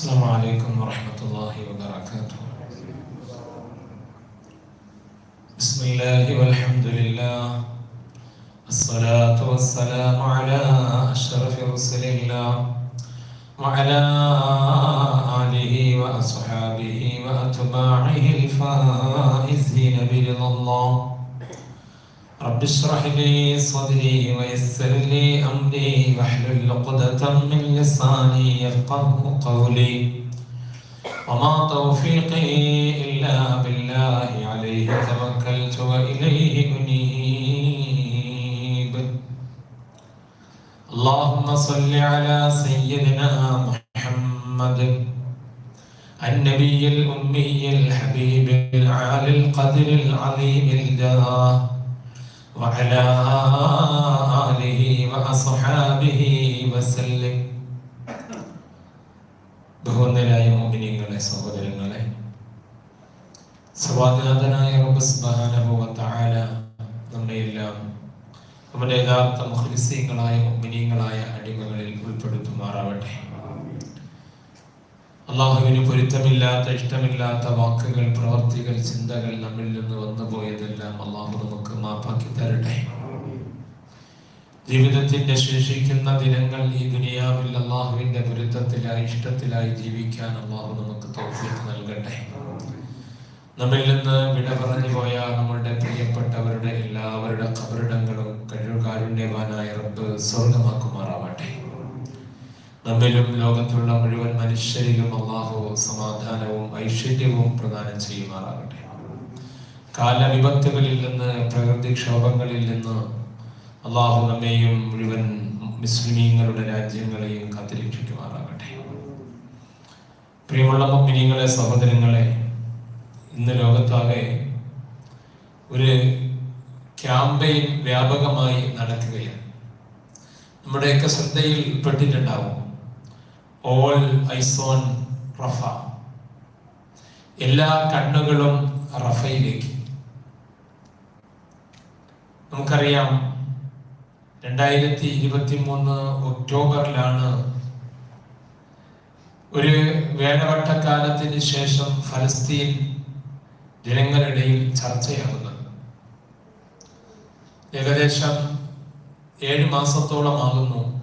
السلام عليكم ورحمة الله وبركاته. بسم الله والحمد لله. الصلاة والسلام على أشرف رسل الله وعلى آله وأصحابه وأتباعه الفائزين برضا الله. رب اشرح لي صدري ويسر لي أمري واحلل عقدة من لساني يفقه قولي. وما توفيقي إلا بالله عليه توكلت وإليه أنيب. اللهم صل على سيدنا محمد النبي الأمي الحبيب العالي القدر العظيم الجاه وعلى آله وأصحابه وسلم ബഹുവന്ദരായ മോമിനിങ്ങളെ സഹോദരങ്ങളെ സ്വാഗതനായ റബ്ബ് സുബ്ഹാനഹു വ തആല നമ്മയെല്ലാം നമ്മുടെ യഥാർത്ഥ മുഖ്ലിസീങ്ങളായ മുഅ്മിനീങ്ങളായ അടിമകളിൽ ഉൾപ്പെടുത്തുമാറാവട്ടെ അള്ളാഹുവിന് പൊരുത്തമില്ലാത്ത ഇഷ്ടമില്ലാത്ത വാക്കുകൾ പ്രവർത്തികൾ ചിന്തകൾ നമ്മിൽ നിന്ന് വന്നു പോയതെല്ലാം അള്ളാഹു നമുക്ക് മാപ്പാക്കി തരട്ടെ. ജീവിതത്തിന്റെ ശേഷിക്കുന്ന ദിനങ്ങൾ ഈ ദുനിയാവിൽ അള്ളാഹുവിന്റെ പൊരുത്തത്തിലായി ഇഷ്ടത്തിലായി ജീവിക്കാൻ അള്ളാഹു നമുക്ക് തോഫിക്ക് നൽകട്ടെ. നമ്മിൽ നിന്ന് വിട പറഞ്ഞു പോയ നമ്മളുടെ പ്രിയപ്പെട്ടവരുടെ എല്ലാവരുടെ കബറിടങ്ങളും കഴിവുകാരുണ്യവാനായ റബ്ബ് സ്വർഗമാക്കുമാറാവട്ടെ നമ്മിലും ലോകത്തിലുള്ള മുഴുവൻ മനുഷ്യരിലും അള്ളാഹു സമാധാനവും ഐശ്വര്യവും പ്രദാനം ചെയ്യുമാറാകട്ടെ. കാലവിപത്തുകളിൽ നിന്ന് പ്രകൃതിക്ഷോഭങ്ങളിൽ നിന്ന് അള്ളാഹു നമ്മെയും മുഴുവൻ മുസ്ലിമീങ്ങളുടെ രാജ്യങ്ങളെയും കാത്തിരക്ഷിക്കുമാറാകട്ടെ. പ്രിയമുള്ള മിനിങ്ങളെ സഹോദരങ്ങളെ ഇന്ന് ലോകത്താകെ ഒരു ക്യാമ്പയിൻ വ്യാപകമായി നടക്കുകയാണ്. നമ്മുടെയൊക്കെ ശ്രദ്ധയിൽ പെട്ടിട്ടുണ്ടാവും ഓൾ ഐസോൺ റഫ എല്ലാ കണ്ണുകളും റഫയിലേക്ക്. നമുക്കറിയാം രണ്ടായിരത്തി ഇരുപത്തി മൂന്ന് ഒക്ടോബറിലാണ് ഒരു വേഴവട്ടക്കാലത്തിന് ശേഷം ഫലസ്തീൻ ജനങ്ങളിടയിൽ ചർച്ചയാകുന്നത്. ഏകദേശം ഏഴ് മാസത്തോളമാകുന്നു.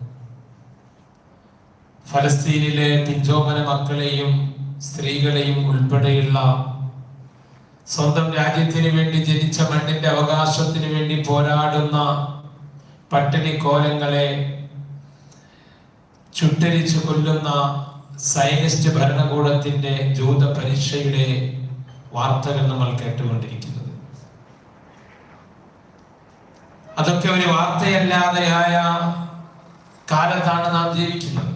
ഫലസ്തീനിലെ പിഞ്ചോമന മക്കളെയും സ്ത്രീകളെയും ഉൾപ്പെടെയുള്ള സ്വന്തം രാജ്യത്തിന് വേണ്ടി ജനിച്ച മണ്ണിന്റെ അവകാശത്തിന് വേണ്ടി പോരാടുന്ന പട്ടിണി കോലങ്ങളെ ചുട്ടരിച്ചു കൊല്ലുന്ന സൈനിസ്റ്റ് ഭരണകൂടത്തിന്റെ ജൂത പരീക്ഷയുടെ വാർത്തകൾ നമ്മൾ കേട്ടുകൊണ്ടിരിക്കുന്നത്. അതൊക്കെ ഒരു വാർത്തയല്ലാതെയായ കാലത്താണ് നാം ജീവിക്കുന്നത്.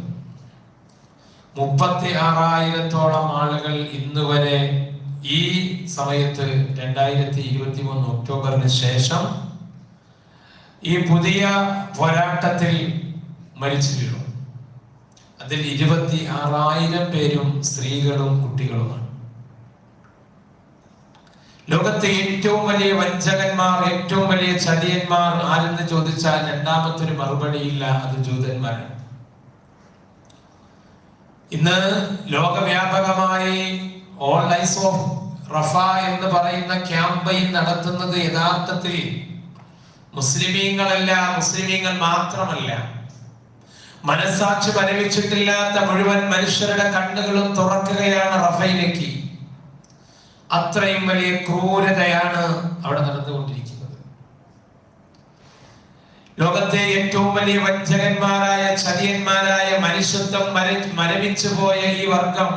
മുപ്പത്തി ആറായിരത്തോളം ആളുകൾ ഇന്ന് വരെ ഈ സമയത്ത് രണ്ടായിരത്തി ഇരുപത്തി മൂന്ന് ഒക്ടോബറിന് ശേഷം ഈ പുതിയ പോരാട്ടത്തിൽ മരിച്ചു വീണു അതിൽ ഇരുപത്തി ആറായിരം പേരും സ്ത്രീകളും കുട്ടികളുമാണ്. ലോകത്തെ ഏറ്റവും വലിയ വഞ്ചകന്മാർ ഏറ്റവും വലിയ ചതിയന്മാർ ആരെന്ന് ചോദിച്ചാൽ രണ്ടാമത്തൊരു മറുപടിയില്ല അത് ജൂതന്മാരാണ്. ഇന്ന് ലോകവ്യാപകമായി ഓൾ ലൈസ് ഓഫ് റഫ എന്ന് പറയുന്ന ക്യാമ്പയിൻ നടത്തുന്നത് യഥാർത്ഥത്തിൽ മുസ്ലിമീങ്ങളല്ല മുസ്ലിമീങ്ങൾ മാത്രമല്ല. മനസാക്ഷി വരവിച്ചിട്ടില്ലാത്ത മുഴുവൻ മനുഷ്യരുടെ കണ്ണുകളും തുറക്കുകയാണ് റഫയിലേക്ക്. അത്രയും വലിയ ക്രൂരതയാണ് അവിടെ നടന്നുകൊണ്ടിരിക്കുന്നത്. ലോകത്തെ ഏറ്റവും വലിയ വഞ്ചകന്മാരായ ചതിയന്മാരായ മനുഷ്യത്വം മര മരവിച്ചു പോയ ഈ വർഗം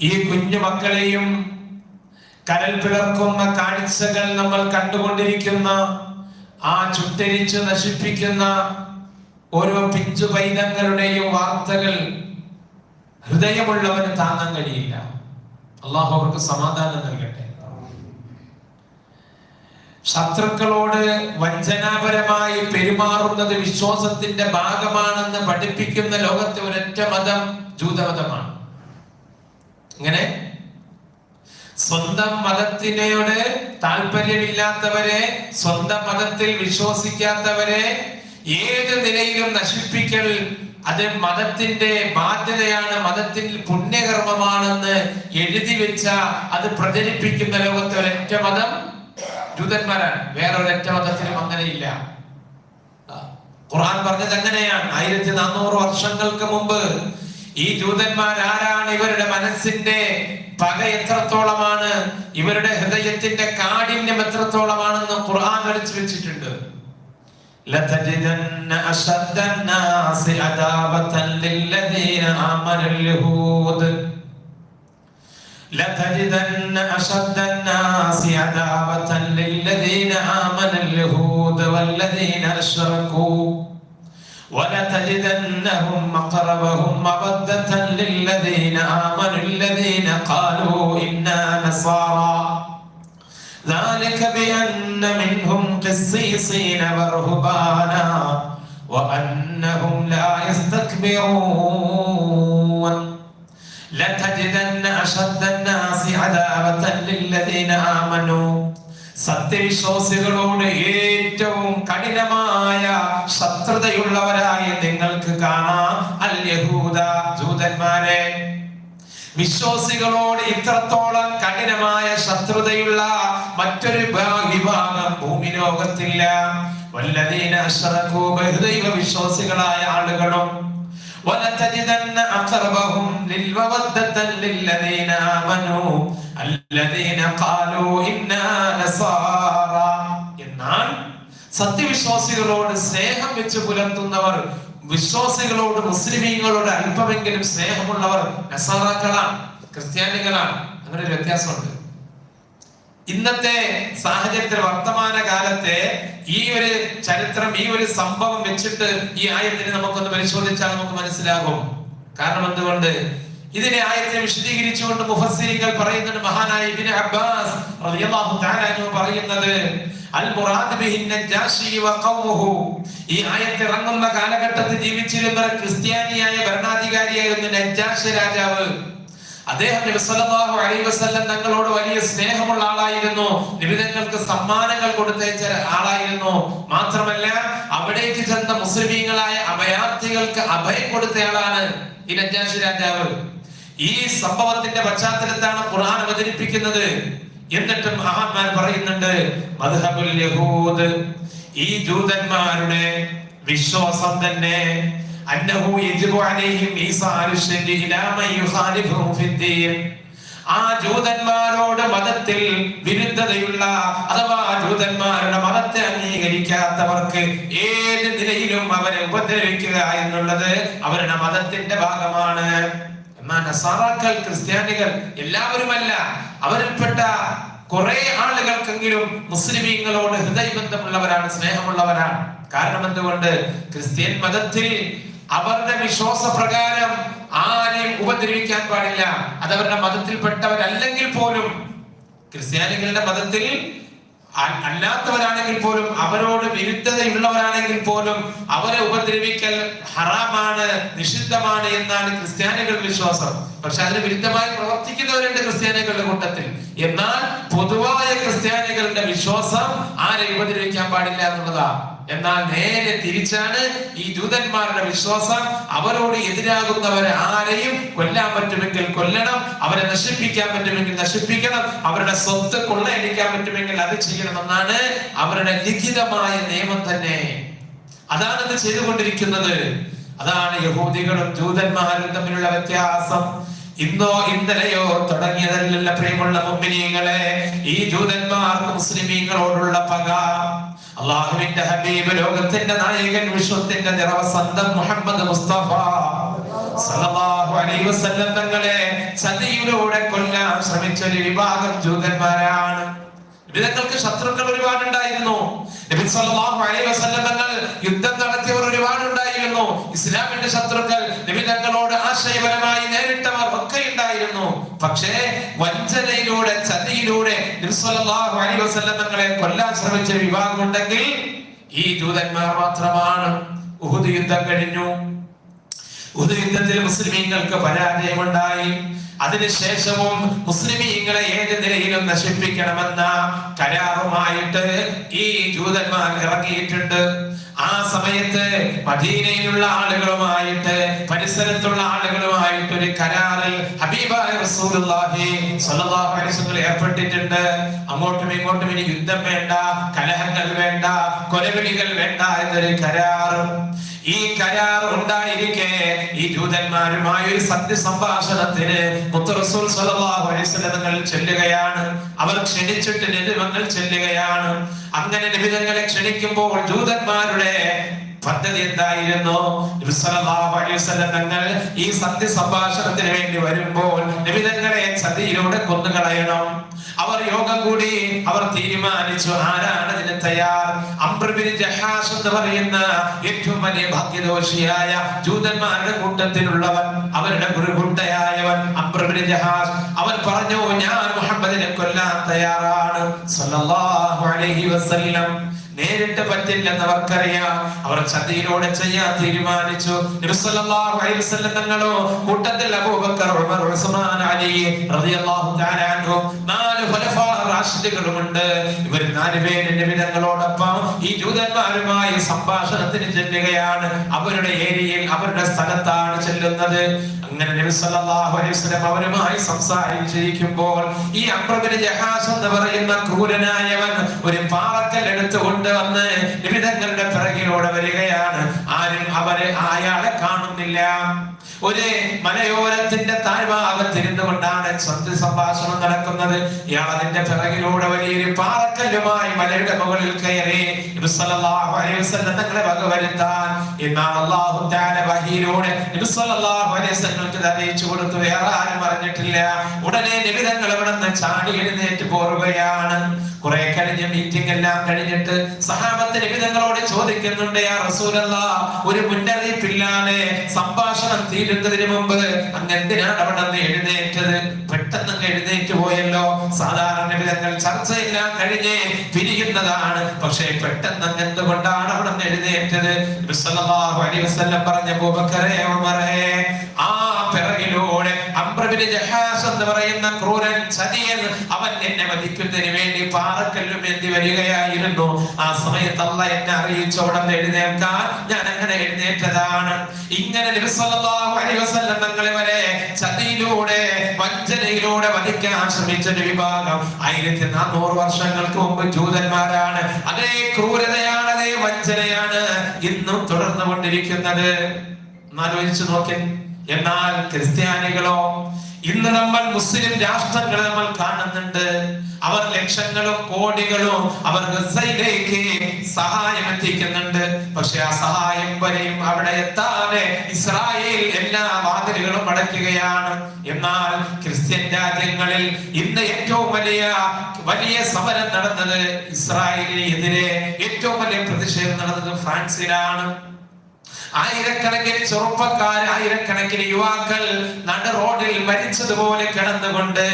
ഈ കുഞ്ഞു മക്കളെയും കരൽ പിളർക്കുന്ന കാഴ്ചകൾ നമ്മൾ കണ്ടുകൊണ്ടിരിക്കുന്ന ആ ചുട്ടരിച്ച് നശിപ്പിക്കുന്ന ഓരോ പിഞ്ചു പൈതങ്ങളുടെയും വാർത്തകൾ ഹൃദയമുള്ളവന് താങ്ങാൻ കഴിയില്ല. അള്ളാഹു അവർക്ക് സമാധാനം നൽകട്ടെ. ശത്രുക്കളോട് വഞ്ചനാപരമായി പെരുമാറുന്നത് വിശ്വാസത്തിന്റെ ഭാഗമാണെന്ന് പഠിപ്പിക്കുന്ന ലോകത്തെ ഒരൊറ്റ മതം ജൂതമതമാണ്. ഇങ്ങനെ സ്വന്തം മതത്തിനോട് താല്പര്യമില്ലാത്തവരെ സ്വന്തം മതത്തിൽ വിശ്വസിക്കാത്തവരെ ഏത് നിലയിലും നശിപ്പിക്കൽ അത് മതത്തിന്റെ ബാധ്യതയാണ് മതത്തിൽ പുണ്യകർമ്മമാണെന്ന് എഴുതി വെച്ച അത് പ്രചരിപ്പിക്കുന്ന ലോകത്തെ ഒരൊറ്റ മതം ജൂതന്മാരാണ് വേറെ ഒരൊറ്റ മതത്തിലും അങ്ങനെയില്ല ആ, ഖുർആൻ പറഞ്ഞത് അങ്ങനെയാണ് ആയിരത്തി നാനൂറ് വർഷങ്ങൾക്ക് മുമ്പ് ഈ ജൂതന്മാർ ആരാണ് ഇവരുടെ മനസ്സിന്റെ പക എത്രത്തോളമാണ് ഇവരുടെ ഹൃദയത്തിന്റെ കാഠിന്യം എത്രത്തോളമാണെന്ന് ഖുർആൻ വരച്ചു വെച്ചിട്ടുണ്ട് لتجدن أشد الناس عذابة للذين آمنوا اليهود لتجدن أشد الناس عذابة للذين آمنوا اليهود والذين أشركوا. ولتجدنهم أقربهم مودة للذين آمنوا الذين قالوا إنا نصارى. ذلك بأن منهم قسيسين ورهبانا وأنهم لا يستكبرون. لتجدن أشد സത്യവിശ്വാസികളോട് ഏറ്റവും കഠിനമായ ശത്രുതയുള്ളവരായി നിങ്ങൾക്ക് കാണാം യഹൂദ ജൂതന്മാരെ. വിശ്വാസികളോട് ഇത്രത്തോളം കഠിനമായ ശത്രുതയുള്ള മറ്റൊരു വിഭാഗം ഭൂമി ലോകത്തില്ല. വല്ലതീന അശ്റകൂ ബഹുദൈവ വിശ്വാസികളായ ആളുകളും ولتجدن أقربهم للمودة للذين آمنوا الذين قالوا إنا نصارى എന്നാൽ സത്യവിശ്വാസികളോട് സ്നേഹം വെച്ച് പുലർത്തുന്നവർ വിശ്വാസികളോട് മുസ്ലിമീങ്ങളോട് അല്പമെങ്കിലും സ്നേഹമുള്ളവർ നസാറാക്കളാണ് ക്രിസ്ത്യാനികളാണ് അങ്ങനെ ഒരു വ്യത്യാസമുണ്ട് ഇന്നത്തെ സാഹചര്യത്തിൽ വർത്തമാന കാലത്തെ ഈ ഒരു ചരിത്രം ഈ ഒരു സംഭവം വെച്ചിട്ട് ഈ ആയത്തിനെ നമുക്കൊന്ന് പരിശോധിച്ചാൽ നമുക്ക് മനസ്സിലാകും. കാരണം എന്തുകൊണ്ട്? ഇതിനെ ആയത്തിനെ വിശദീകരിച്ചുകൊണ്ട് മുഫസ്സിരികൾ പറയുന്നുണ്ട് മഹാനായ ഇബ്നു അബ്ബാസ് റളിയല്ലാഹു തആല അൻഹു പറയുന്നത് അൽ മുറാദ് ബിഹിൻ നജാഷി വ ഖൗമുഹു. ഈ ആയത്ത് ഇറങ്ങുന്ന കാലഘട്ടത്തിൽ ജീവിച്ചിരുന്ന ക്രിസ്ത്യാനിയായ ഭരണാധികാരിയായിരുന്നു നജാഷി രാജാവ്. അദ്ദേഹം നബി സല്ലല്ലാഹു അലൈഹി വസല്ലം തങ്ങളോട് വലിയ സ്നേഹമുള്ള ആളായിരുന്നു. നിബിതങ്ങൾക്ക് സമ്മാനങ്ങൾ കൊടുത്തയച്ച ആളായിരുന്നു. മാത്രമല്ല അവിടേക്ക് ചെന്ന മുസ്ലിമീങ്ങളായ അഭയാർത്ഥികൾക്ക് അഭയം കൊടുത്ത ആളാണ് ഈ നജാഷി രാജാവ്. ഈ സംഭവത്തിന്റെ പശ്ചാത്തലത്താണ് ഖുർആൻ അവതരിപ്പിക്കുന്നത്. എന്നിട്ടും മഹാന്മാർ പറയുന്നുണ്ട് മദ്ഹബുൽ യഹൂദ് ഈ ജൂതന്മാരുടെ വിശ്വാസം തന്നെ അന്നഹു യജിബു അലൈഹിം ഈസാലു ശരി ഇലാ മൻ യുഖാലിഫുഹു ഫിദ്ദീൻ ആ ജൂതന്മാരോട് മതത്തിൽ വിരുദ്ധതയുള്ള അഥവാ ജൂതന്മാരുടെ മതത്തെ അംഗീകരിക്കാത്തവർക്ക് ഏത് നിലയിലും അവരെ ഉപദ്രവിക്കുക എന്നുള്ളത് അവരുടെ മതത്തിന്റെ ഭാഗമാണ്. എന്നാൽ നസാറാക്കൾ ക്രിസ്ത്യാനികൾ എല്ലാവരുമല്ല. അവരിൽപ്പെട്ട കുറെ ആളുകൾക്കെങ്കിലും മുസ്ലിമീങ്ങളോട് ഹൃദയബന്ധമുള്ളവരാണ് സ്നേഹമുള്ളവരാണ്. കാരണം എന്തുകൊണ്ട്? ക്രിസ്ത്യൻ മതത്തിൽ അവരുടെ വിശ്വാസ പ്രകാരം ആരെയും ഉപദ്രവിക്കാൻ പാടില്ല. അത് അവരുടെ മതത്തിൽപ്പെട്ടവരല്ലെങ്കിൽ പോലും ക്രിസ്ത്യാനികളുടെ മതത്തിൽ അല്ലാത്തവരാണെങ്കിൽ പോലും അവരോട് വിരുദ്ധതയുള്ളവരാണെങ്കിൽ പോലും അവരെ ഉപദ്രവിക്കൽ ഹറാമാണ് നിഷിദ്ധമാണ് എന്നാണ് ക്രിസ്ത്യാനികളുടെ വിശ്വാസം. പക്ഷെ അതിന് വിരുദ്ധമായി പ്രവർത്തിക്കുന്നവരുണ്ട് ക്രിസ്ത്യാനികളുടെ കൂട്ടത്തിൽ. എന്നാൽ പൊതുവായ ക്രിസ്ത്യാനികളുടെ വിശ്വാസം ആരെ ഉപദ്രവിക്കാൻ പാടില്ല എന്നുള്ളതാ. എന്നാൽ നേരെ തിരിച്ചാണ് ഈ ദൂതന്മാരുടെ വിശ്വാസം. അവരോട് എതിരാകുന്നവരെ ആരെയും കൊല്ലാൻ പറ്റുമെങ്കിൽ കൊല്ലണം അവരെ നശിപ്പിക്കാൻ പറ്റുമെങ്കിൽ നശിപ്പിക്കണം അവരുടെ സ്വത്ത് കൊള്ളയടിക്കാൻ പറ്റുമെങ്കിൽ അത് ചെയ്യണമെന്നാണ് അവരുടെ ലിഖിതമായ നിയമം തന്നെ. അതാണ് ഇത് ചെയ്തുകൊണ്ടിരിക്കുന്നത്. അതാണ് യഹൂദികളും ജൂതന്മാരും തമ്മിലുള്ള വ്യത്യാസം. ഇന്നോ ഇന്നലെയോ തുടങ്ങിയതല്ല പ്രിയമുള്ള മുമ്പിനീങ്ങളെ ഈ ജൂതന്മാർക്ക് മുസ്ലിമീങ്ങളോടുള്ള പക. അള്ളാഹുവിന്റെ ഹബീബ് ലോകത്തിന്റെ നായകൻ വിശ്വത്തിന്റെ നിറവസന്തം മുഹമ്മദ് മുസ്തഫ. തങ്ങളെ ചതിയിലൂടെ കൊല്ലാൻ ശ്രമിച്ച ഒരു വിഭാഗം ജൂതന്മാരാണ്. നബിതങ്ങൾക്ക് ശത്രുക്കൾ ഒരുപാടുണ്ടായിരുന്നു. തങ്ങൾ യുദ്ധം നടത്തിയവർ ഒരുപാടുണ്ടായിരുന്നു. ഇസ്ലാമിന്റെ ശത്രുക്കൾ നബി തങ്ങളോട് ആശയപരമായി നേരിട്ടവർ ഒക്കെ ഉണ്ടായിരുന്നു പക്ഷേ നബി സല്ലല്ലാഹു അലൈഹി വസല്ലം തങ്ങളെ കൊല്ലാൻ ശ്രമിച്ച വിഭാഗം ഉണ്ടെങ്കിൽ ഈ ജൂതന്മാർ മാത്രമാണ് ഉഹുദ് യുദ്ധം കഴിഞ്ഞു. ഉഹുദ് യുദ്ധത്തിൽ മുസ്ലിമീങ്ങൾക്ക് പരാജയമുണ്ടായി. അതിനുശേഷവും മുസ്ലിമീങ്ങളെ ഏത് നിലയിലും നശിപ്പിക്കണമെന്ന കരാറുമായിട്ട് ഈ ജൂതന്മാർ ഇറങ്ങിയിട്ടുണ്ട്. ആ സമയത്ത് മദീനയിലുള്ള ആളുകളുമായിട്ട് പരിസരത്തുള്ള ആളുകളുമായിട്ട് ഒരു കരാറിൽ ഹബീബായ റസൂലുള്ളാഹി സ്വല്ലല്ലാഹു അലൈഹി വസല്ലം ഏർപ്പെട്ടിട്ടുണ്ട്. അങ്ങോട്ടും ഇങ്ങോട്ടും ഇനി യുദ്ധം വേണ്ട കലഹങ്ങൾ വേണ്ട കൊലവിളികൾ വേണ്ട എന്നൊരു കരാറും ഈ ജൂതന്മാരുമായ ഒരു സത്യസംഭാഷണത്തിന് മുത്തറസൂൽ ചെല്ലുകയാണ്. അവർ ക്ഷണിച്ചിട്ട് നിബിധങ്ങൾ ചെല്ലുകയാണ്. അങ്ങനെ നിബിതങ്ങളെ ക്ഷണിക്കുമ്പോൾ ജൂതന്മാരുടെ പദ്ധതി എന്തായിരുന്നു? തങ്ങൾ ഈ സത്യ സംഭാഷണത്തിന് വേണ്ടി വരുമ്പോൾ നിബിതങ്ങളെ സതിയിലൂടെ കൊന്നുകളയണം. അവർ യോഗം കൂടി അവർ തീരുമാനിച്ചു ആരാണ് ഇതിന് തയ്യാർ? അംബ്രബിന് ജഹാസ് എന്ന് പറയുന്ന ഏറ്റവും വലിയ ഭാഗ്യദോഷിയായ ജൂതന്മാരുടെ കൂട്ടത്തിലുള്ളവൻ അവരുടെ ഗുരുകുണ്ടയായവൻ അംബ്രബിന് ജഹാസ് അവൻ പറഞ്ഞു ഞാൻ മുഹമ്മദിനെ കൊല്ലാൻ തയ്യാറാണ്. സല്ലല്ലാഹു അലൈഹി വസല്ലം നേരിട്ട് പറ്റില്ലെന്ന് അവർക്കറിയാം അവർ ചതിയിലൂടെ ചെയ്യാൻ തീരുമാനിച്ചു. തങ്ങളോ കൂട്ടത്തിൽ അബൂബക്കർ ഉമർ ഉസ്മാൻ അലി റളിയല്ലാഹു തആല നാല് ഖുലഫാ റാഷിദുകളുമുണ്ട്. ഇവർ നാല് പേര് നബി തങ്ങളോടൊപ്പം ഈ ജൂതന്മാരുമായി സംഭാഷണത്തിന് ചെല്ലുകയാണ്. അവരുടെ ഏരിയയിൽ അവരുടെ സ്ഥലത്താണ് ചെല്ലുന്നത്. അങ്ങനെ നബി സല്ലല്ലാഹു അലൈഹി വസല്ലം അവരുമായി സംസാരിച്ചിരിക്കുമ്പോൾ ഈ അംബ്രബിന് ജഹാസ് എന്ന് പറയുന്ന ക്രൂരനായവൻ ഒരു പാറക്കൽ എടുത്തുകൊണ്ട് വന്ന് നിബിധങ്ങളുടെ പിറകിലൂടെ വരികയാണ്. ആരും അവരെ അയാളെ കാണുന്നില്ല. ഒരു മലയോരത്തിന്റെ താഴ്ഭാഗത്തിരുന്നു കൊണ്ടാണ് സംഭാഷണം നടക്കുന്നത്. ഇയാൾ അതിന്റെ പിറകിലൂടെ വലിയൊരു പാറക്കല്ലുമായി മലയുടെ മുകളിൽ കയറി തങ്ങളെ വകവരുത്താൻ എന്നാണ് തആല വഹിയിലൂടെ ഇത് അറിയിച്ചു കൊടുത്തു വേറെ ആരും അറിഞ്ഞിട്ടില്ല. ഉടനെ നബി ഇവിടെ നിന്ന് ചാടി എഴുന്നേറ്റ് പോറുകയാണ് കുറെ കഴിഞ്ഞ് മീറ്റിംഗ് എല്ലാം കഴിഞ്ഞിട്ട് സഹാബത്ത് നബി തങ്ങളോട് ചോദിക്കുന്നുണ്ട് ആ റസൂലല്ല ഒരു മുന്നറിയിപ്പില്ലാതെ സംഭാഷണം തീരുന്നതിന് മുമ്പ് അങ്ങ് എന്തിനാണ് അവിടെ നിന്ന് എഴുന്നേറ്റത്? പെട്ടെന്ന് എഴുന്നേറ്റ് പോയല്ലോ. സാധാരണ വിധങ്ങൾ ചർച്ചയെല്ലാം കഴിഞ്ഞ് പിരിയുന്നതാണ്. പക്ഷേ പെട്ടെന്ന് എന്തുകൊണ്ടാണ് അവിടെ നിന്ന് എഴുന്നേറ്റത്? പറഞ്ഞ ആ പിറകിലൂടെ ജഹാസ് എന്ന് പറയുന്ന ക്രൂരൻ സതിയൻ അവൻ എന്നെ വധിക്കുന്നതിന് വേണ്ടി പാറക്കല്ലും എന്തി വരികയായിരുന്നു. ആ സമയത്ത് അല്ല എന്നെ അറിയിച്ചു അവിടെ എഴുന്നേൽക്കാൻ ഞാൻ അങ്ങനെ എഴുന്നേറ്റതാണ്. ഇങ്ങനെ തങ്ങളെ വരെ ചതിയിലൂടെ വഞ്ചനയിലൂടെ വധിക്കാൻ ശ്രമിച്ച ഒരു വിഭാഗം ആയിരത്തി നാനൂറ് വർഷങ്ങൾക്ക് മുമ്പ് ജൂതന്മാരാണ്. അതേ ക്രൂരതയാണ് അതേ വഞ്ചനയാണ് ഇന്നും തുടർന്നു കൊണ്ടിരിക്കുന്നത് എന്നാലോചിച്ചു നോക്കേ. എന്നാൽ ക്രിസ്ത്യാനികളോ ഇന്ന് നമ്മൾ മുസ്ലിം രാഷ്ട്രങ്ങളെ നമ്മൾ കാണുന്നുണ്ട്. അവർ ലക്ഷങ്ങളും കോടികളും അവർ ഗസയിലേക്ക് സഹായം എത്തിക്കുന്നുണ്ട്. പക്ഷെ ആ സഹായം വരെയും അവിടെ എത്താതെ ഇസ്രായേൽ എല്ലാ വാതിലുകളും അടയ്ക്കുകയാണ്. എന്നാൽ ക്രിസ്ത്യൻ രാജ്യങ്ങളിൽ ഇന്ന് ഏറ്റവും വലിയ വലിയ സമരം നടന്നത് ഇസ്രായേലിനെതിരെ ഏറ്റവും വലിയ പ്രതിഷേധം നടന്നത് ഫ്രാൻസിലാണ്. ആയിരക്കണക്കിന് ചെറുപ്പക്കാർ ആയിരക്കണക്കിന് യുവാക്കൾ നട റോഡിൽ മരിച്ചതുപോലെ കിടന്നുകൊണ്ട്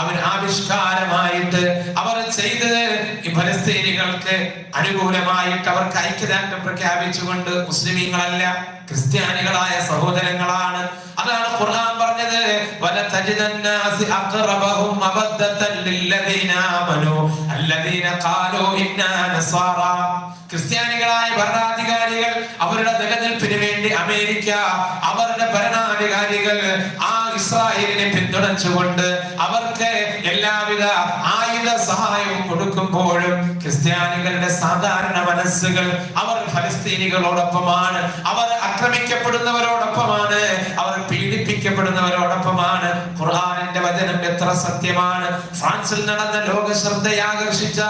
അവർ ആവിഷ്കാരമായിട്ട് അവർ ചെയ്തത് ഈ ഫലസ്തീനികൾക്ക് അനുകൂലമായിട്ട് അവർക്ക് ഐക്യദാർഢ്യം പ്രഖ്യാപിച്ചുകൊണ്ട് മുസ്ലിമീങ്ങളല്ല ക്രിസ്ത്യാനികളായ സഹോദരങ്ങളാണ്. അതാണ് ഖുർആൻ പറഞ്ഞത് വല തജിദന്നാസി അഖറബഹും മബദ്ദതൻ ലില്ലദീന ആമനു അല്ലദീന ഖാലൂ ഇന്നാ നസാറ. ക്രിസ്ത്യാനികളായ ഭരണാധികാരികൾ അവരുടെ നിലനിൽപ്പിന് വേണ്ടി അമേരിക്ക അവരുടെ ഭരണാധികാരികൾ ആ ഇസ്രായേലിനെ പിന്തുണച്ചുകൊണ്ട് അവർക്ക് എല്ലാവിധ ആയുധ സഹായവും കൊടുക്കുമ്പോഴും ക്രിസ്ത്യാനികളുടെ സാധാരണ മനസ്സുകൾ അവർ ഫലസ്തീനികളോടൊപ്പമാണ് അവർ ആക്രമിക്കപ്പെടുന്നവരോടൊപ്പമാണ് അവർ പീഡിപ്പിക്കപ്പെടുന്നവരോടൊപ്പമാണ് വചനം എത്ര സത്യമാണ്? ഫ്രാൻസിൽ നടന്ന ലോക ശ്രദ്ധയാകർഷിച്ച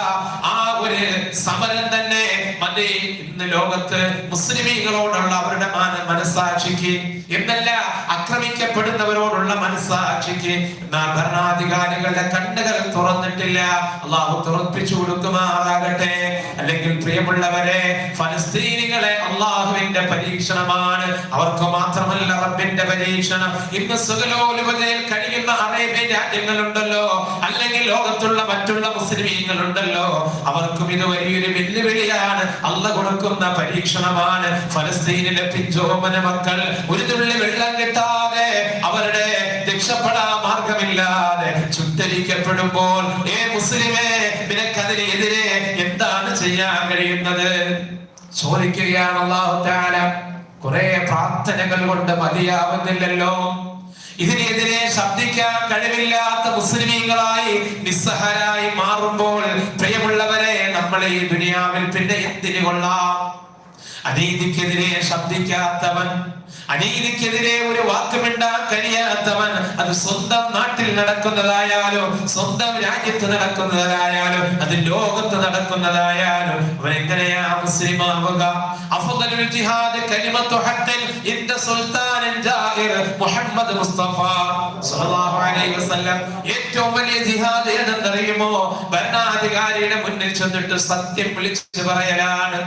ആ ഒരു സമരം തന്നെ മറ്റേ ഇന്ന് ലോകത്ത് മുസ്ലിമീകളോടുള്ള അവരുടെ മാന- മനസ്സാക്ഷിക്ക് എന്നല്ല ആക്രമിക്കപ്പെടുന്നവരോടുള്ള മനസ്സാക്ഷിക്ക്. എന്നാൽ ഭരണാധികാരികളുടെ കണ്ണുകൾ തുറന്നിട്ടില്ല. അള്ളാഹു തുറപ്പിച്ചു കൊടുക്കുമാറാകട്ടെ. അല്ലെങ്കിൽ പ്രിയമുള്ളവരെ ഫലസ്തീനികളെ അള്ളാഹുവിന്റെ പരീക്ഷണമാണ്. അവർക്ക് മാത്രമല്ല പരീക്ഷണം ഇന്ന് സുഖലോലുപതയിൽ കഴിയുന്ന അറേബ്യൻ രാജ്യങ്ങളുണ്ടല്ലോ. അല്ലെങ്കിൽ ലോകത്തുള്ള മറ്റുള്ള മുസ്ലിമീങ്ങളുണ്ടല്ലോ. അവർക്കും ഇത് വലിയൊരു വെല്ലുവിളിയാണ്. അല്ല കൊടുക്കുന്ന പരീക്ഷണമാണ്. ഫലസ്തീനിലെ പിഞ്ചോമന മക്കൾ ഒരു തുള്ളി വെള്ളം കിട്ടാതെ അവരുടെ രക്ഷപ്പെടാ മാർഗമില്ലാതെ ചുറ്റരിക്കപ്പെടുമ്പോൾ ഏ മുസ്ലിമേ നിനക്കതിനെതിരെ എന്താണ് ചെയ്യാൻ കഴിയുന്നത്? ചോദിക്കുകയാണ് അള്ളാഹു താല കുറെ പ്രാർത്ഥനകൾ കൊണ്ട് മതിയാവുന്നില്ലല്ലോ. ഇതിനെതിരെ ശബ്ദിക്കാൻ കഴിവില്ലാത്ത മുസ്ലിമീങ്ങളായി നിസ്സഹരായി മാറുമ്പോൾ പ്രിയമുള്ളവരെ നമ്മളെ ഈ ദുനിയാവിൽ പിന്നെ എന്തിനു കൊള്ളാം? അനീതിക്കെതിരെ ശബ്ദിക്കാത്തവൻ അനീതിക്കെതിരെ ഒരു വാക്കുമിണ്ടാൻ കഴിയാത്തവൻ അത് സ്വന്തം നാട്ടിൽ നടക്കുന്നതായാലും സ്വന്തം രാജ്യത്ത് നടക്കുന്നതായാലും അത് ലോകത്ത് നടക്കുന്നതായാലും അവൻ എങ്ങനെയാ മുസ്ലിം ആവുക ജിഹാദ് കലിമത്തു ജാഹിർ മുഹമ്മദ് മുസ്തഫ അലൈഹി വസല്ലം. ഏറ്റവും വലിയ ജിഹാദ് ഭരണാധികാരിയുടെ മുന്നിൽ ചെന്നിട്ട് സത്യം വിളിച്ചു പറയലാണ്.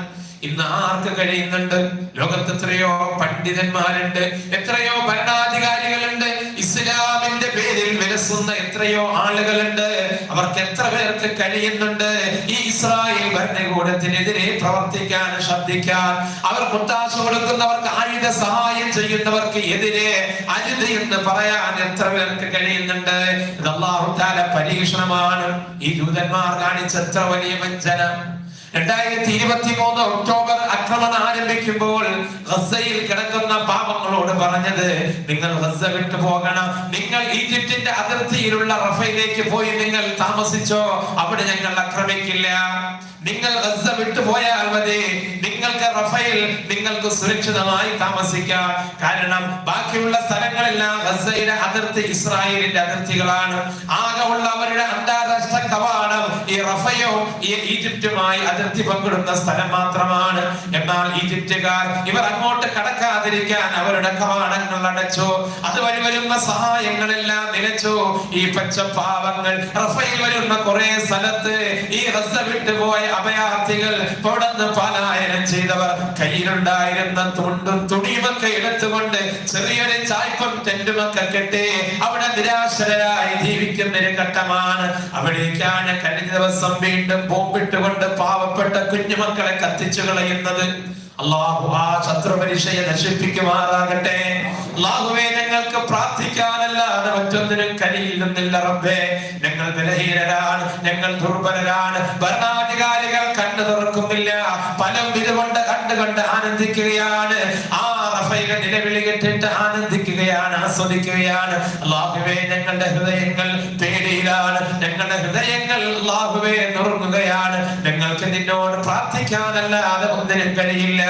ഇന്ന് ആർക്ക് കഴിയുന്നുണ്ട്? ലോകത്ത് എത്രയോ പണ്ഡിതന്മാരുണ്ട് എത്രയോ ഭരണാധികാരികളുണ്ട്. ഇസ്ലാമിന്റെ പേരിൽ വിലസുന്ന എത്രയോ ആളുകളുണ്ട്. അവർക്ക് എത്ര പേർക്ക് കഴിയുന്നുണ്ട്? ഈ ഇസ്രായേൽ ഭരണകൂടത്തിനെതിരെ പ്രവർത്തിക്കാൻ ശബ്ദിക്കാൻ അവർ കുത്താശ കൊടുക്കുന്നവർക്ക് ആയുധ സഹായം ചെയ്യുന്നവർക്ക് എതിരെ അരുത് എന്ന് പറയാൻ എത്ര പേർക്ക് കഴിയുന്നുണ്ട്? ഇത് പരീക്ഷണമാണ്. ഈ ദൂതന്മാർ കാണിച്ച എത്ര വലിയ വഞ്ചന. രണ്ടായിരത്തി ഇരുപത്തി മൂന്ന് ഒക്ടോബർ ആക്രമണം ആരംഭിക്കുമ്പോൾ ഗസയിൽ കിടക്കുന്ന പാപങ്ങളോട് പറഞ്ഞത് നിങ്ങൾ ഗസ വിട്ടു പോകണം. നിങ്ങൾ ഈജിപ്തിന്റെ അതിർത്തിയിലുള്ള റഫയിലേക്ക് പോയി നിങ്ങൾ താമസിച്ചോ. അവിടെ ഞങ്ങൾ ആക്രമിക്കില്ല. നിങ്ങൾ ഗസ വിട്ടുപോയാൽ മതി. നിങ്ങൾക്ക് റഫയിൽ നിങ്ങൾക്ക് സുരക്ഷിതമായി താമസിക്കാം. കാരണം ബാക്കിയുള്ള സ്ഥലങ്ങളെല്ലാം ഗസയുടെ അതിർത്തി ഇസ്രായേലിന്റെ അതിർത്തികളാണ്. ആകെ ഉള്ളവരുടെ അന്താരാഷ്ട്ര കവാടം ഈ റഫയോ ഈ ഈജിപ്തുമായി അതിർത്തി പങ്കിടുന്ന സ്ഥലം മാത്രമാണ്. എന്നാൽ ഈജിപ്തുകാർ ഇവർ അങ്ങോട്ട് കടക്കാതിരിക്കാൻ അവരുടെ കവാടങ്ങൾ അടച്ചു. അതുവഴി വരുന്ന സഹായങ്ങളെല്ലാം നിലച്ചു. ഈ പച്ചപ്പാവങ്ങൾ റഫയിൽ വരുന്ന കുറെ സ്ഥലത്ത് ഈ ഗസ വിട്ടുപോയ അഭയാർത്ഥികൾ തുടർന്ന് പലായനം ചെയ്തവർ. കയ്യിലുണ്ടായിരുന്ന തുണ്ടും തുണിയുമൊക്കെ എടുത്തുകൊണ്ട് ചെറിയൊരു ചായ്പം ടെന്റുമൊക്കെ കെട്ടി അവിടെ നിരാശരായി ജീവിക്കുന്ന ഒരു ഘട്ടമാണ്. അവിടേക്കാണ് കഴിഞ്ഞ ദിവസം വീണ്ടും ബോംബിട്ടുകൊണ്ട് പാവപ്പെട്ട കുഞ്ഞുമക്കളെ കത്തിച്ചു കളയുന്നത്. അള്ളാഹു ആ ശത്രു പരീക്ഷയെ നശിപ്പിക്കുമാറാകട്ടെ. അള്ളാഹുവേ ഞങ്ങൾക്ക് പ്രാർത്ഥിക്കാനല്ലാതെ മറ്റൊന്നിനും കഴിയില്ലെന്നില്ല റബ്ബേ. ഞങ്ങൾ ബലഹീനരാണ് ഞങ്ങൾ ദുർബലരാണ് ഭരണാധികാരികൾ കണ്ടു ആനന്ദിക്കുകയാണ്. ആ റഫയിലെ നിലവിളി കെട്ടിട്ട് ആനന്ദിക്കുകയാണ് ആസ്വദിക്കുകയാണ്. അള്ളാഹുവേ ഞങ്ങളുടെ ഹൃദയങ്ങൾ പേടിയിലാണ് ഞങ്ങളുടെ ഹൃദയങ്ങൾ അള്ളാഹുവേ നുറുങ്ങുകയാണ്. ഞങ്ങൾക്ക് നിന്നോട് പ്രാർത്ഥിക്കാനല്ലാതെ ഒന്നിനും കഴിയില്ല.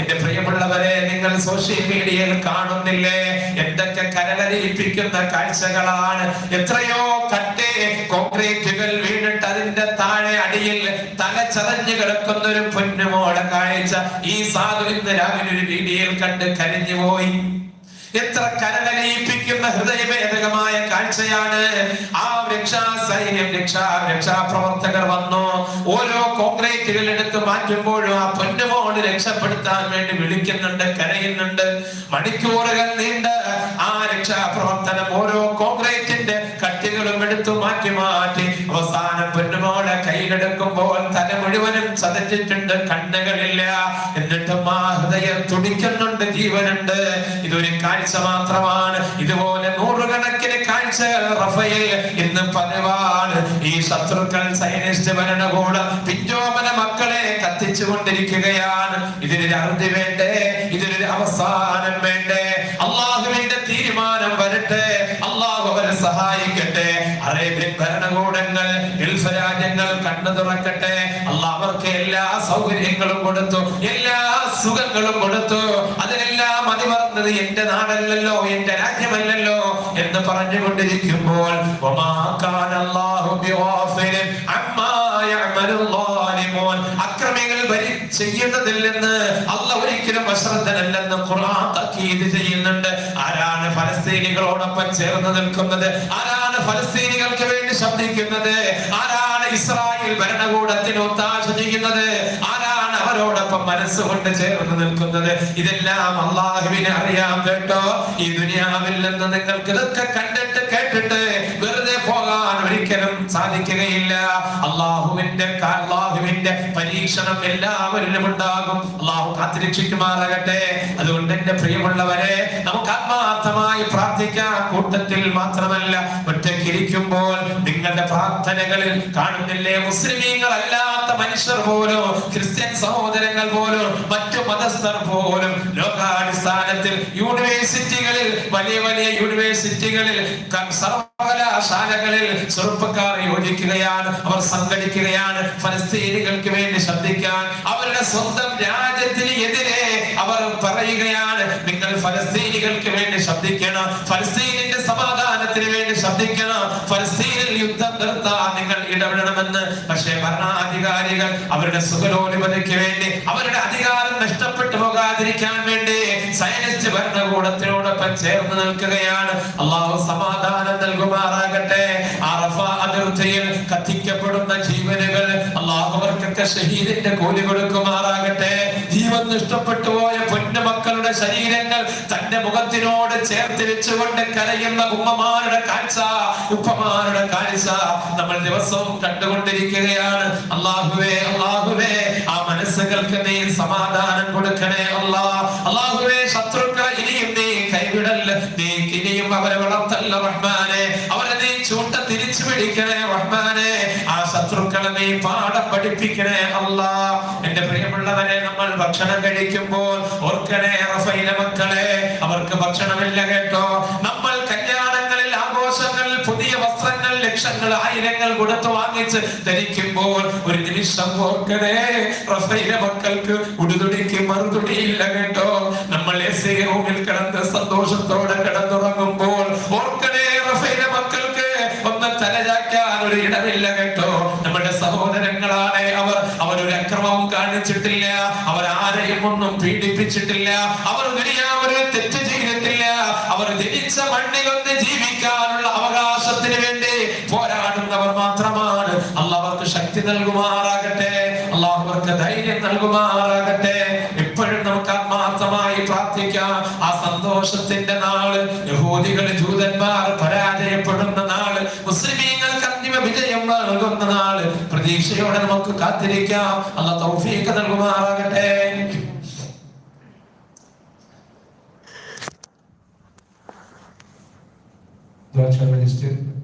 എന്റെ പ്രിയമുള്ളവരെ നിങ്ങൾ സോഷ്യൽ മീഡിയയിൽ കാണുന്നില്ലേ? എന്തൊക്കെ കരകരയിപ്പിക്കുന്ന കാഴ്ചകളാണ്. എത്രയോ കട്ടേ കോൺക്രീറ്റുകൾ വീണിട്ട് അതിന്റെ താഴെ ചതഞ്ഞു കിടക്കുന്ന ഒരു കാഴ്ച ഈ സാധു ഇന്ന് രാവിലെ ഒരു വീഡിയോയിൽ കണ്ട് കരഞ്ഞു പോയി. എത്ര കരകലയിപ്പിക്കുന്ന ഹൃദയഭേദകമായ കാഴ്ചയാണ്. ആ രക്ഷാ സൈന്യം രക്ഷാ രക്ഷാപ്രവർത്തകർ വന്നു. ഓരോ കോൺക്രീറ്റുകൾ എടുത്ത് മാറ്റുമ്പോഴും ആ പൊന്നുമോട് രക്ഷപ്പെടുത്താൻ വേണ്ടി വിളിക്കുന്നുണ്ട് കരയുന്നുണ്ട്. മണിക്കൂറുകൾ നീണ്ട് ആ രക്ഷാപ്രവർത്തനം ഓരോ കോൺക്രീറ്റിന്റെ കട്ടികളും എടുത്തു മാറ്റി മാറ്റി അവസാനം പൊന്നുമോളെ കയ്യിലെടുക്കുമ്പോൾ മുഴുവനും ചതച്ചിട്ടുണ്ട് കണ്ണുകളില്ല. എന്നിട്ടും ആ ഹൃദയം തുടിക്കുന്നുണ്ട് ജീവനുണ്ട്. ഇതൊരു കാഴ്ച മാത്രമാണ്. ഇതുപോലെ നൂറുകണക്കിന് കാഴ്ചകൾ റഫയെ ഇന്ന് പതിവാണ്. ഈ ശത്രുക്കൾ സൈനിസ്റ്റ് ഭരണകൂടം പിഞ്ചോമന മക്കളെ കത്തിച്ചു കൊണ്ടിരിക്കുകയാണ്. ഇതിനൊരു അറുതി വേണ്ടേ? ഇതിനൊരു അവസാനം വേണ്ടേ? അള്ളാഹുവിന്റെ തീരുമാനം വരട്ടെ. അള്ളാഹു അവരെ സഹായിക്കട്ടെ. അറേബ്യൻ രാജ്യങ്ങൾ കണ്ണു തുറക്കട്ടെ. അവർക്ക് എല്ലാ സൗകര്യങ്ങളും കൊടുത്തു. എല്ലാ സുഖങ്ങളും കൊടുത്തു. അതിനെല്ലാം മതിമറന്നത് എന്റെ നാടല്ലല്ലോ എന്റെ രാജ്യമല്ലല്ലോ എന്ന് പറഞ്ഞുകൊണ്ടിരിക്കുമ്പോൾ. അക്രമികൾ ചെയ്യുന്നതിൽ നിന്ന് അല്ല ഒരിക്കലും അശ്രദ്ധനല്ലെന്ന് ഖുർആൻ തക്കീത് ചെയ്യുന്നുണ്ട്. ആരാണ് ഫലസ്തീനികളോടൊപ്പം ചേർന്ന് നിൽക്കുന്നത്? ആരാണ് ഫലസ്തീനികൾക്ക് വേണ്ടി ശബ്ദിക്കുന്നത്? ആരാണ് ഇസ്രായേൽ ഭരണകൂടത്തിന് ഒത്താശ ചെയ്യുന്നത് ആരാണ് അവരോടൊപ്പം മനസ്സുകൊണ്ട് ചേർന്ന് നിൽക്കുന്നത്? ഇതെല്ലാം അള്ളാഹുവിനെ അറിയാൻ കേട്ടോ. ഈ ദുനിയാവിൽ നിങ്ങൾക്ക് ഇതൊക്കെ കണ്ടിട്ട് കേട്ടിട്ട് വെറുതെ പോകാൻ ഒരിക്കലും സാധിക്കുകയില്ല. അള്ളാഹുവിന്റെ അള്ളാഹുവിന്റെ പരീക്ഷണം എല്ലാവരിലും ഉണ്ടാകും. അള്ളാഹു കാത്തിരക്ഷിക്കുമാറാകട്ടെ. അതുകൊണ്ട് എന്റെ പ്രിയമുള്ളവരെ നമുക്ക് ആത്മാർത്ഥമായി പ്രാർത്ഥിക്കാം. കൂട്ടത്തിൽ മാത്രമല്ല ഒറ്റക്കിരിക്കുമ്പോൾ നിങ്ങളുടെ പ്രാർത്ഥനകളിൽ കാണുന്നില്ലേ? മുസ്ലിമീങ്ങൾ അല്ലാത്ത മനുഷ്യർ പോലും ക്രിസ്ത്യൻ സഹോദരങ്ങൾ പോലും മറ്റു മതസ്ഥർ പോലും ലോകാടിസ്ഥാനത്തിൽ യൂണിവേഴ്സിറ്റികളിൽ വലിയ വലിയ യൂണിവേഴ്സിറ്റികളിൽ ക- സർവകലാശാലകളിൽ ചെറുപ്പക്കാർ യോജിക്കുകയാണ് അവർ സംഘടിക്കുകയാണ് ഫലസ്തീനികൾക്ക് വേണ്ടി ശബ്ദിക്കാൻ അവരുടെ സ്വന്തം രാജ്യത്തിന് എതിരെ അവർ പറയുകയാണ് നിങ്ങൾ ഫലസ്തീനികൾക്ക് വേണ്ടി ശബ്ദിക്കണം ഫലസ്തീനിന്റെ സമാധാനത്തിന് വേണ്ടി ശബ്ദിക്കണം ഫലസ്തീനിൽ യുദ്ധം നിർത്താൻ നിങ്ങൾ ഇടപെടണമെന്ന്. പക്ഷേ ഭരണാധികാരികൾ അവരുടെ സുഖലോലുപതയ്ക്ക് വേണ്ടി അവരുടെ അധികാരം നഷ്ടപ്പെട്ടു പോകാതിരിക്കാൻ വേണ്ടി സൈനിസ്റ്റ് ഭരണകൂടത്തിനോടൊപ്പം ചേർന്ന് നിൽക്കുകയാണ്. അള്ളാഹു സമാധാനം നൽകുമാറാകട്ടെ. അതിർത്തിയിൽ കത്തിക്കപ്പെടുന്ന ജീവനുകൾ അള്ളാഹുവർക്കൊക്കെ ഷഹീദിന്റെ കൂലി കൊടുക്കുമാറാകട്ടെ. ജീവൻ നഷ്ടപ്പെട്ടു പോയ പൊന്നു മക്കളുടെ ശരീരങ്ങൾ തന്റെ മുഖത്തിനോട് ചേർത്ത് വെച്ചുകൊണ്ട് കരയുന്ന ഉമ്മമാരുടെ കാഴ്ച ഉപ്പമാരുടെ കാഴ്ച നമ്മൾ ദിവസവും കണ്ടുകൊണ്ടിരിക്കുകയാണ്. അള്ളാഹുവേ അള്ളാഹുവേ മനസ്സുകൾക്ക് നീ സമാധാനം കൊടുക്കണേ അല്ലാ. അള്ളാഹുവേ ശത്രുക്കളെ ഇനിയും നീ കൈവിടല്ല നീ ഇനിയും അവരെ വളർത്തല്ല റഹ്മാനെ. അവരെ നീ ചൂട്ട തിരിച്ചു പിടിക്കണേ റഹ്മാനെ. ആ ശത്രുക്കളെ നീ പാഠം പഠിപ്പിക്കണേ അല്ലാ. എന്റെ പ്രിയമുള്ളവരെ നമ്മൾ ഭക്ഷണം കഴിക്കുമ്പോൾ ഓർക്കണേ റഫൈല മക്കളെ. അവർക്ക് ഭക്ഷണമില്ല കേട്ടോ. നമ്മൾ ലക്ഷങ്ങൾ ആയിരങ്ങൾ കൊടുത്ത് വാങ്ങിച്ച് ധരിക്കുമ്പോൾ ഒരു നിമിഷം ഓർക്കണേ. റഫൈല മക്കൾക്ക് ഉടുതുടിക്ക് മറുതുടിയില്ല കേട്ടോ. നമ്മൾ എസ് റൂമിൽ കിടന്ന് സന്തോഷത്തോടെ കിടന്നുറങ്ങുമ്പോൾ ഓർക്കണേ റഫൈല മക്കൾക്ക് ഒന്ന് തലചാക്കാൻ ഒരു ഇടമില്ല കേട്ടോ. നമ്മുടെ സഹോദരങ്ങളാണ് അവർ. അവരൊരു അക്രമവും കാണിച്ചിട്ടില്ല. അവർ ആരെയും ഒന്നും പീഡിപ്പിച്ചിട്ടില്ല. അവർ ദുനിയാവൊരു തെറ്റ് ചെയ്തിട്ടില്ല. അവർ ജനിച്ച മണ്ണിലൊന്ന് ജീവിക്കാനുള്ള അവകാശത്തിന് വേണ്ടി പോരാടുന്നവർ മാത്രമാണ് അള്ളാഹ് അവർക്ക് ശക്തി നൽകുമാറാകട്ടെ. അള്ളാഹ് ധൈര്യം നൽകുമാറാകട്ടെ. എപ്പോഴും നമുക്ക് ആത്മാർത്ഥമായി പ്രാർത്ഥിക്കാം. ആ സന്തോഷത്തിന്റെ നാൾ യഹൂദികൾ ജൂതന്മാർ പരാജയപ്പെടുന്ന നാൾ മുസ്ലിമീങ്ങൾക്ക് അന്തിമ വിജയം നൽകുന്ന നാൾ പ്രതീക്ഷയോടെ നമുക്ക് കാത്തിരിക്കാം. അല്ല തൗഫീഖ് നൽകുമാറാകട്ടെ. Dutch Minister